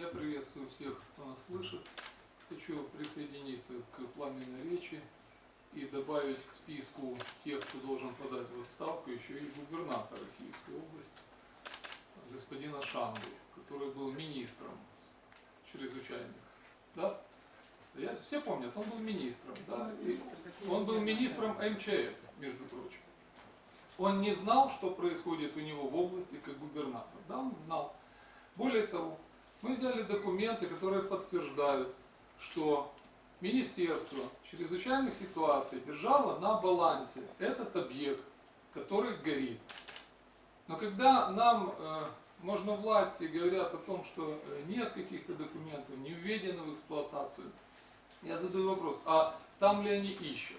Я приветствую всех, кто нас слышит. Хочу присоединиться к пламенной речи и добавить к списку тех, кто должен подать в отставку, еще и губернатора Киевской области, господина Шанду, который был министром чрезвычайных. Да? Стоять? Все помнят, он был министром. Да? И он был министром МЧС, между прочим. Он не знал, что происходит у него в области как губернатор. Да, он знал. Более того, мы взяли документы, которые подтверждают, что Министерство чрезвычайных ситуаций держало на балансе этот объект, который горит. Но когда нам э, можновладцы говорят о том, что э, нет каких-то документов, не введено в эксплуатацию, я задаю вопрос, а там ли они ищут?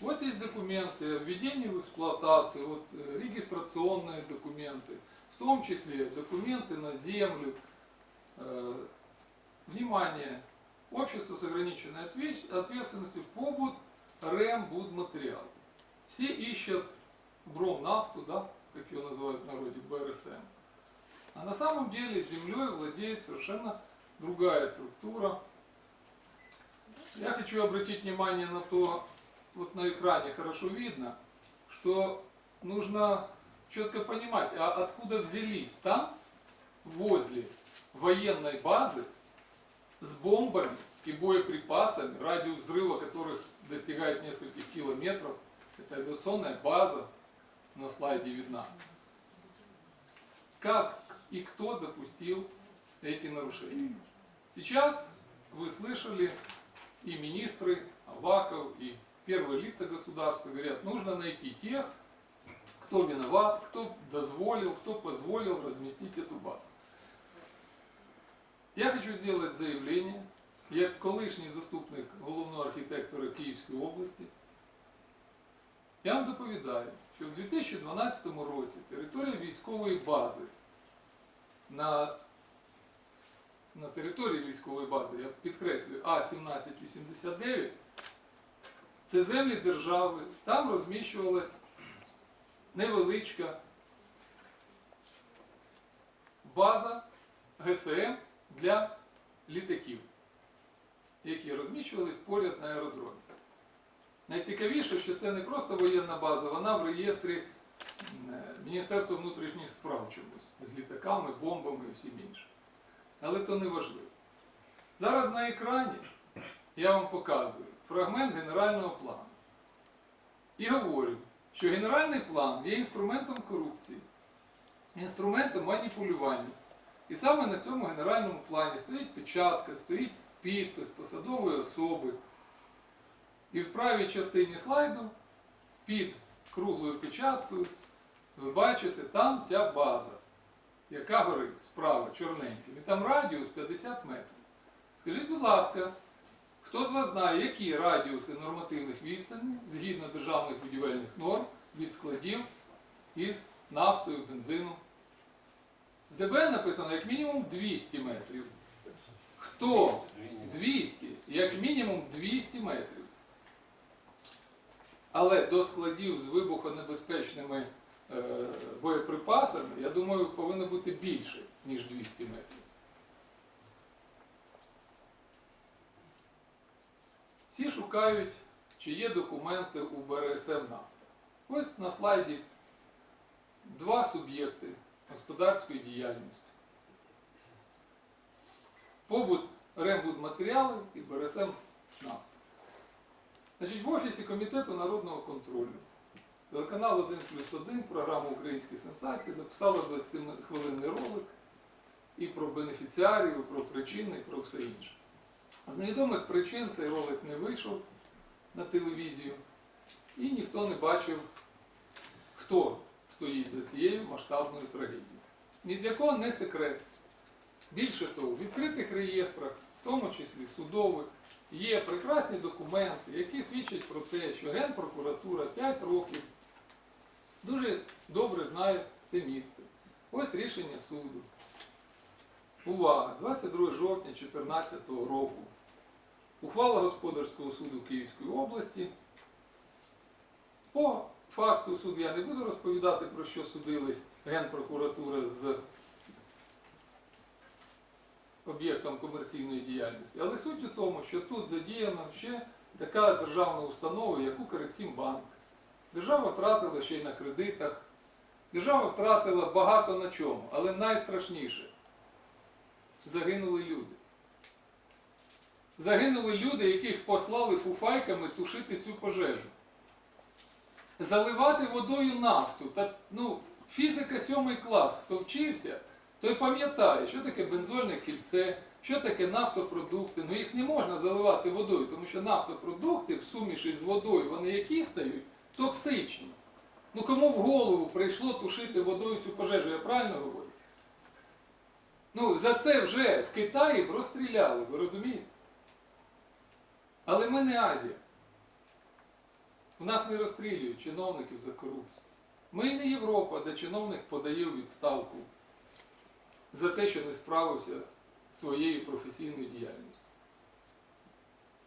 Вот есть документы о введении в эксплуатацию, вот, э, регистрационные документы, в том числе документы на землю, внимание, общество с ограниченной отве- ответственностью, побуд, РЭМ, будматериал. Все ищут Бромнафту, да, как ее называют в народе, БРСМ. А на самом деле землей владеет совершенно другая структура. Я хочу обратить внимание на то, вот на экране хорошо видно, что нужно четко понимать, а откуда взялись там, возле военной базы, с бомбами и боеприпасами, радиус взрыва которых достигает нескольких километров, это авиационная база на слайде видна. Как и кто допустил эти нарушения? Сейчас вы слышали и министры, Аваков, и первые лица государства говорят, нужно найти тех, кто виноват, кто дозволил, кто позволил разместить эту базу. Я хочу сделати заявлення, як колишній заступник головного архітектора Київської області. Я вам доповідаю, що в 2012 році територія військової бази на, на території військової бази, я підкреслюю, А-1789, це землі держави, там розміщувалась невеличка база ГСМ для літаків, які розміщувались поряд на аеродромі. Найцікавіше, що це не просто воєнна база, вона в реєстрі Міністерства внутрішніх справ чомусь з літаками, бомбами і всім іншим. Але то не важливо. Зараз на екрані я вам показую фрагмент генерального плану. І говорю, що генеральний план є інструментом корупції, інструментом маніпулювання. І саме на цьому генеральному плані стоїть печатка, стоїть підпис посадової особи. І в правій частині слайду під круглою печаткою ви бачите, там ця база, яка горить справа чорненьким. І там радіус 50 метрів. Скажіть, будь ласка, хто з вас знає, які радіуси нормативних відстаней згідно державних будівельних норм від складів із нафтою, бензином? В ДБН написано як мінімум 200 метрів. Хто? 200, як мінімум 200 метрів. Але до складів з вибухонебезпечними е, боєприпасами, я думаю, повинно бути більше, ніж 200 метрів. Всі шукають, чи є документи у БРСМ «Нафта». Ось на слайді два суб'єкти господарської діяльності. Побут рембудматеріали і БРСМ «Нафта». Значить, в Офісі Комітету народного контролю телеканал 1 плюс 1, програма Українські сенсації записала 20-хвилинний ролик і про бенефіціарів, і про причини, і про все інше. З невідомих причин цей ролик не вийшов на телевізію, і ніхто не бачив, хто стоїть за цією масштабною трагедією. Ні для кого не секрет. Більше того, в відкритих реєстрах, в тому числі судових, є прекрасні документи, які свідчать про те, що Генпрокуратура 5 років дуже добре знає це місце. Ось рішення суду. Увага! 22 жовтня 2014 року. Ухвала Господарського суду Київської області. По факту суду я не буду розповідати, про що судились Генпрокуратура з об'єктом комерційної діяльності. Але суть у тому, що тут задіяна ще така державна установа, як Укрексімбанк. Держава втратила ще й на кредитах. Держава втратила багато на чому, але найстрашніше загинули люди. Загинули люди, яких послали фуфайками тушити цю пожежу. Заливати водою нафту. Та, ну, фізика сьомий клас, хто вчився, той пам'ятає, що таке бензольне кільце, що таке нафтопродукти. Ну їх не можна заливати водою, тому що нафтопродукти в суміші з водою, вони які стають? Токсичні. Ну кому в голову прийшло тушити водою цю пожежу, я правильно говорю? Ну, за це вже в Китаї розстріляли, ви розумієте? Але ми не Азія. У нас не розстрілюють чиновників за корупцію. Ми не Європа, де чиновник подає у відставку за те, що не справився своєю професійною діяльністю.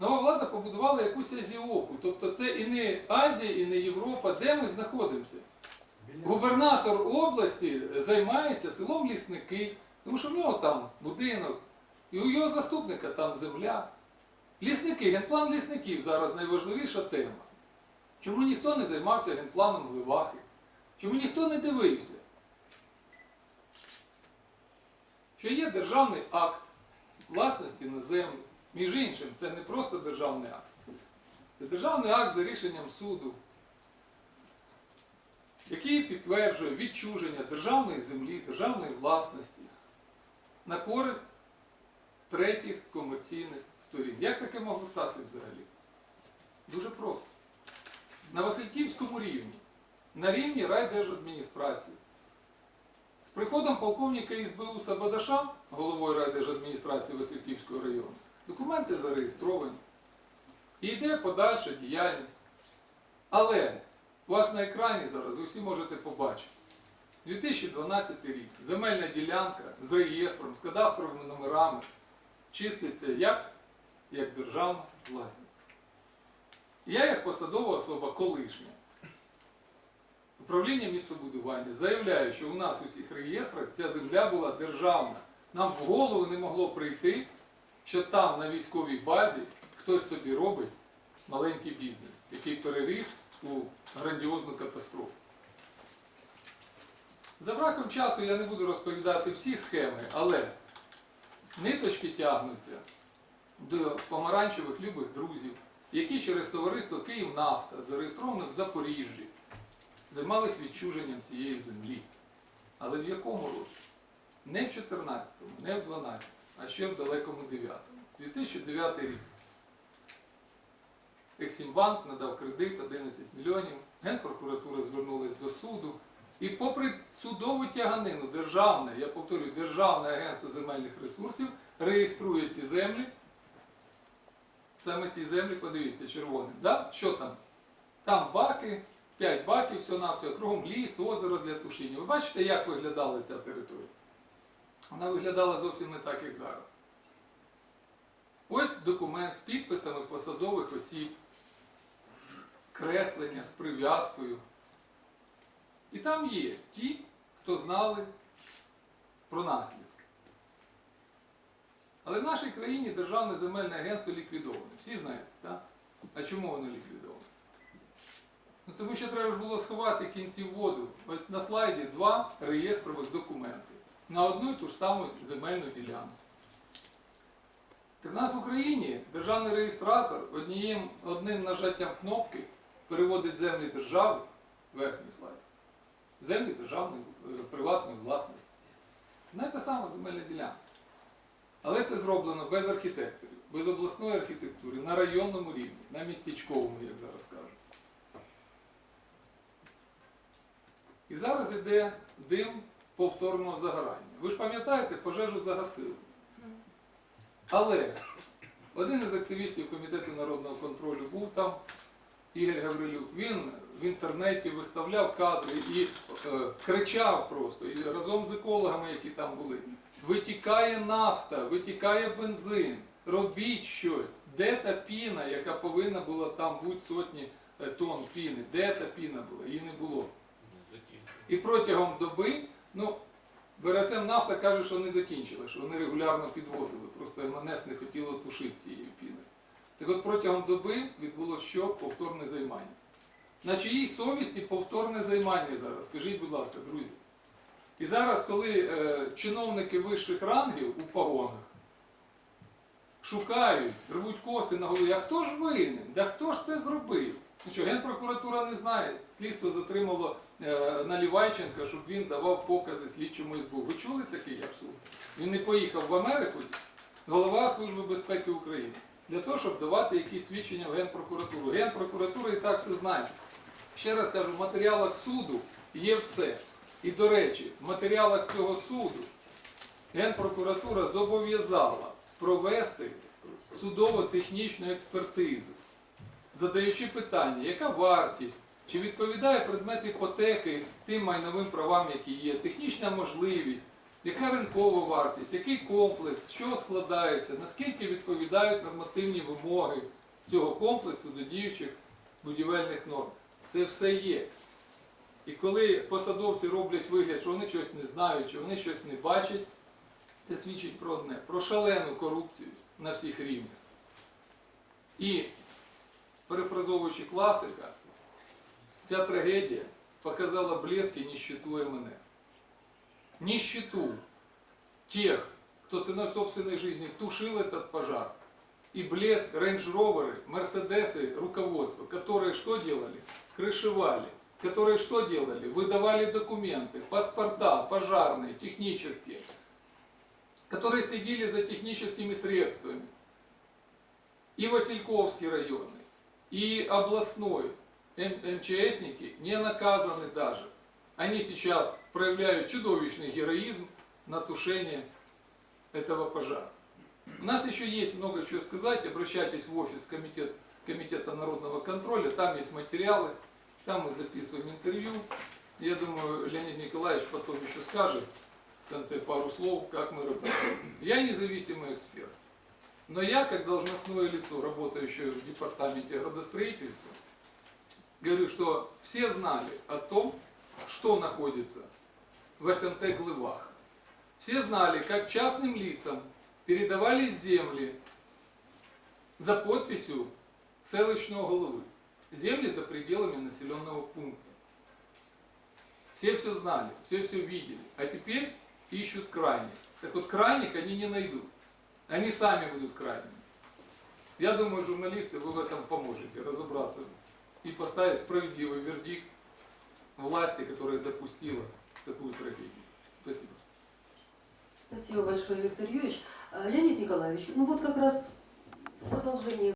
Нова влада побудувала якусь Азіопу. Тобто це і не Азія, і не Європа. Де ми знаходимося? Губернатор області займається селом лісники, тому що в нього там будинок, і у його заступника там земля. Лісники, генплан лісників зараз найважливіша тема. Чому ніхто не займався генпланом Гливахи? Чому ніхто не дивився? Що є державний акт власності на землю. Між іншим, це не просто державний акт. Це державний акт за рішенням суду, який підтверджує відчуження державної землі, державної власності на користь третіх комерційних сторін. Як таке могло стати взагалі? Дуже просто. На Васильківському рівні, на рівні райдержадміністрації. З приходом полковника СБУ Сабадаша, головою райдержадміністрації Васильківського району, документи зареєстровані. І йде подальша діяльність. Але у вас на екрані зараз ви всі можете побачити. 2012 рік. Земельна ділянка з реєстром, з кадастровими номерами числиться як, як державна власність. Я, як посадова особа, колишня, управління містобудування заявляю, що у нас у всіх реєстрах ця земля була державна. Нам в голову не могло прийти, що там на військовій базі хтось собі робить маленький бізнес, який переріс у грандіозну катастрофу. За браком часу я не буду розповідати всі схеми, але ниточки тягнуться до помаранчевих любих друзів, які через товариство Київнафта, зареєстроване в Запоріжжі, займались відчуженням цієї землі. Але в якому році? Не в 14-му, не в 12-му, а ще в далекому 9-му. 2009 рік. Ексімбанк надав кредит 11 мільйонів, Генпрокуратура звернулась до суду. І попри судову тяганину, державне, я повторюю, Державне агентство земельних ресурсів реєструє ці землі. Саме ці землі, подивіться, червоним. Да? Що там? Там баки, 5 баків, все на все, кругом ліс, озеро для тушіння. Ви бачите, як виглядала ця територія? Вона виглядала зовсім не так, як зараз. Ось документ з підписами посадових осіб, креслення з прив'язкою. І там є ті, хто знали про наслідки. Але в нашій країні Державне земельне агентство ліквідоване. Всі знаєте, так? А чому воно ліквідоване? Ну, тому що треба ж було сховати кінці воду. Ось на слайді два реєстрових документи на одну і ту ж саму земельну ділянку. Так в нас в Україні державний реєстратор однієм, одним нажаттям кнопки переводить землі держави, верхній слайд, землі державної е, приватної власності. Не та сама земельна ділянка. Але це зроблено без архітекторів, без обласної архітектури, на районному рівні, на містечковому, як зараз кажуть. І зараз йде дим повторного загорання. Ви ж пам'ятаєте, пожежу загасили. Але один із активістів Комітету народного контролю був там, Ігор Гаврилюк, він в інтернеті виставляв кадри і е, кричав просто, і разом з екологами, які там були. Витікає нафта, витікає бензин, робіть щось. Де та піна, яка повинна була там бути сотні е, тонн піни? Де та піна була? Її не було. І протягом доби, ну, БРСМ Нафта каже, що вони закінчили, що вони регулярно підвозили. Просто МНС не хотіло тушити цієї піни. Так от протягом доби відбулося що? Повторне займання. На чиїй совісті повторне займання зараз? Скажіть, будь ласка, друзі. І зараз, коли е, чиновники вищих рангів у погонах шукають, рвуть коси на голові, а хто ж винен? Да хто ж це зробив? Ну що, Генпрокуратура не знає. Слідство затримало е, Налівайченка, щоб він давав покази слідчому СБУ. Ви чули такий абсурд? Він не поїхав в Америку, голова Служби безпеки України, для того, щоб давати якісь свідчення в Генпрокуратуру. Генпрокуратура і так все знає. Ще раз кажу, в матеріалах суду є все. І до речі, в матеріалах цього суду Генпрокуратура зобов'язала провести судово-технічну експертизу, задаючи питання, яка вартість, чи відповідає предмет іпотеки тим майновим правам, які є, технічна можливість, яка ринкова вартість, який комплекс, чого складається, наскільки відповідають нормативні вимоги цього комплексу до діючих будівельних норм. Це все є. І коли посадовці роблять вигляд, що вони щось не знають, чи вони щось не бачать, це свідчить про одне, про шалену корупцію на всіх рівнях. І, перефразовуючи класика, ця трагедія показала блеск и нищету МНС. Нищету тех, кто ценой собственной жизни тушил этот пожар. И блеск рейндж-роверы, мерседесы, руководство, которые что делали? Крышевали. Которые что делали? Выдавали документы, паспорта, пожарные, технические. Которые следили за техническими средствами. И Васильковский районный, и областной МЧСники не наказаны даже. Они сейчас проявляют чудовищный героизм на тушение этого пожара. У нас еще есть много чего сказать. Обращайтесь в офис комитет, Комитета народного контроля. Там есть материалы. Там мы записываем интервью. Я думаю, Леонид Николаевич потом еще скажет в конце пару слов, как мы работаем. Я независимый эксперт. Но я, как должностное лицо, работающее в департаменте градостроительства, говорю, что все знали о том, что находится в СМТ Глывах. Все знали, как частным лицам передавались земли за подписью селищного головы. Земли за пределами населенного пункта. Все все знали, все все видели. А теперь ищут крайних. Так вот, крайних они не найдут. Они сами будут крайними. Я думаю, журналисты, вы в этом поможете разобраться и поставить справедливый вердикт власти, которая допустила такую трагедию. Спасибо. Спасибо большое, Виктор Юрьевич. Леонид Николаевич, ну вот как раз в продолжении